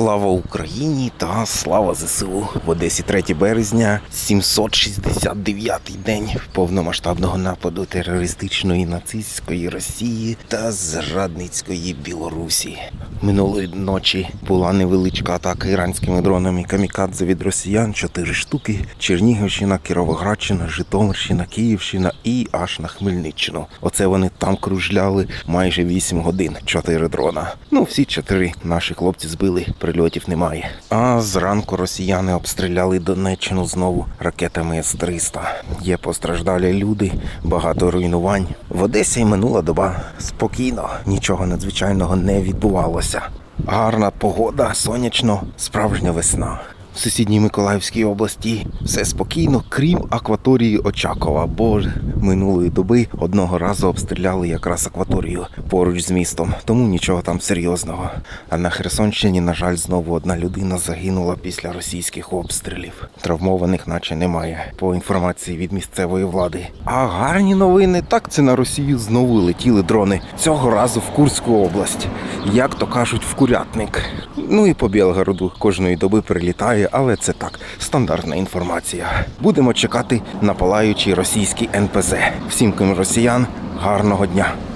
Слава Україні та слава ЗСУ в Одесі 3 березня, 769-й день повномасштабного нападу терористичної нацистської Росії та зрадницької Білорусі. Минулої ночі була невеличка атака іранськими дронами камікадзе від росіян. Чотири штуки: Чернігівщина, Кіровоградщина, Житомирщина, Київщина і аж на Хмельниччину. Оце вони там кружляли майже 8 годин. Чотири дрона. Ну, всі чотири наші хлопці збили, прильотів немає. А зранку росіяни обстріляли Донеччину знову ракетами С-300. Є постраждалі люди, багато руйнувань. В Одесі минула доба спокійно, нічого надзвичайного не відбувалося. Гарна погода, сонячно, справжня весна. В сусідній Миколаївській області все спокійно, крім акваторії Очакова, бо минулої доби одного разу обстріляли якраз акваторію поруч з містом, тому нічого там серйозного. А на Херсонщині, на жаль, знову одна людина загинула після російських обстрілів. Травмованих, наче немає, по інформації від місцевої влади. А гарні новини так це на Росію знову летіли дрони. Цього разу в Курську область, як то кажуть, в курятник. Ну і по Білгороду кожної доби прилітає, але це так, стандартна інформація. Будемо чекати на палаючий російські НПЗ. Всім крім росіян, гарного дня!